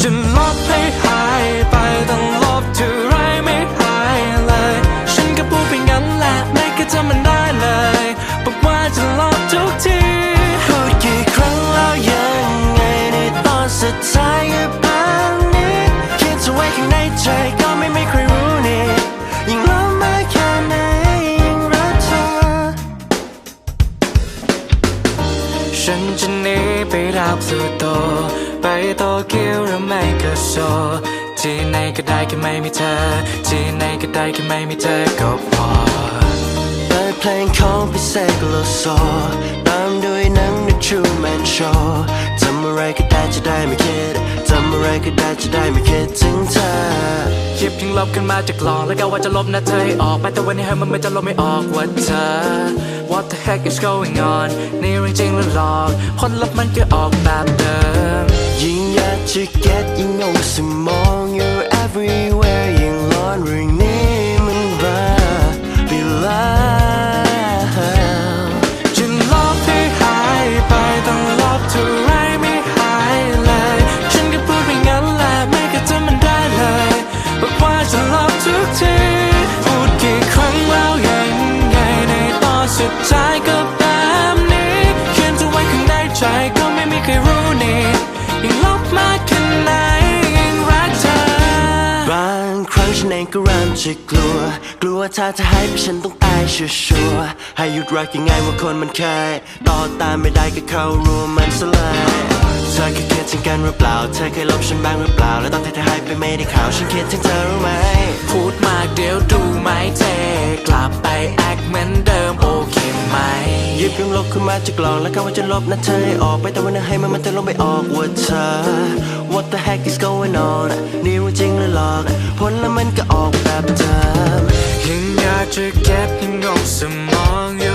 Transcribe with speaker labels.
Speaker 1: ฉันลบให้หายไปต้องลบเท่าไรไม่หายเลย ฉันก็พูดไปงั้นแหละไม่เคยจำมันได้เลยบอกว่าจะลบทุกที
Speaker 2: พูดกี่ครั้งแล้วยังไงในตอนสุดท้ายก็แบบนี้คิดจะไว้ข้างในใจก็ไม่ไม่เคยรู้นี่ยิ่งลบมาแค่ไหนยิ่งรักเธอ
Speaker 1: ฉันจะหนีไปรักสุดโต ไปโตเกียวหรือไม่ก็โซที่ไหนก็ได้แค่ไม่มีเธอ ที่ไหนก็ได้แค่ไม่มีเธอก็พอ
Speaker 2: เปิดเพลงของพิเศษโลโซตามด้วยหนัง The Truman Show ทำอะไรก็ได้จะได้ไม่คิดทำอะไรก็ได้จะได้ไม่คิดถึงเธอ
Speaker 1: หยิบทิ้งลบขึ้นมาจากกล่องแล้วก็ว่าจะลบหน้าเธอให้ออกไปแต่วันนี้ให้มันไม่จะลบไม่ออกว่าเธอ What the heck is going on นี่เรื่องจริงหรือหลอกผลลัพธ์มันก็ออกแบบเดิม
Speaker 2: ยิ่งอยากจะเก็ตยิ่งงงสมอง you're everywhere ยิ่งร้อนเรื่องนี้มันบ้าไปแล้ว
Speaker 1: จะลบให้หายไปต้องลบเท่าไรไม่หายเลย ฉันก็พูดไปงั้นแหละไม่เคยจำมันได้เลยบอกว่าจะลบ
Speaker 2: ฉันเองก็เริ่มจะกลัว กลัวถ้าจะให้ไปฉันต้องตายชัวร์ให้หยุดรักยังไงว่าคนมันเคย ต่อตามไม่ได้ก็เข้าร่วมมันซะเลยเธอเคยคิดถึงกันหรือเปล่า เธอเคยลบฉันบ้างหรือเปล่า แล้วตอนที่เธอหายไปไม่ได้ข่าว ฉันคิดถึงเธอรู้ไหม
Speaker 1: พูดมากเดี๋ยวดูไม่เทกลับไปแอคเหมือนเดิมโอเคไหม
Speaker 2: หยิบยังลบขึ้นมาจากกล่องแล้วก็ว่าจะลบนะเธอออกไปแต่วันนี้ให้มันมันจะลบไม่ออกว่าเธอ What the heck is going on จะ
Speaker 1: เก็บยิ่งงงสมอง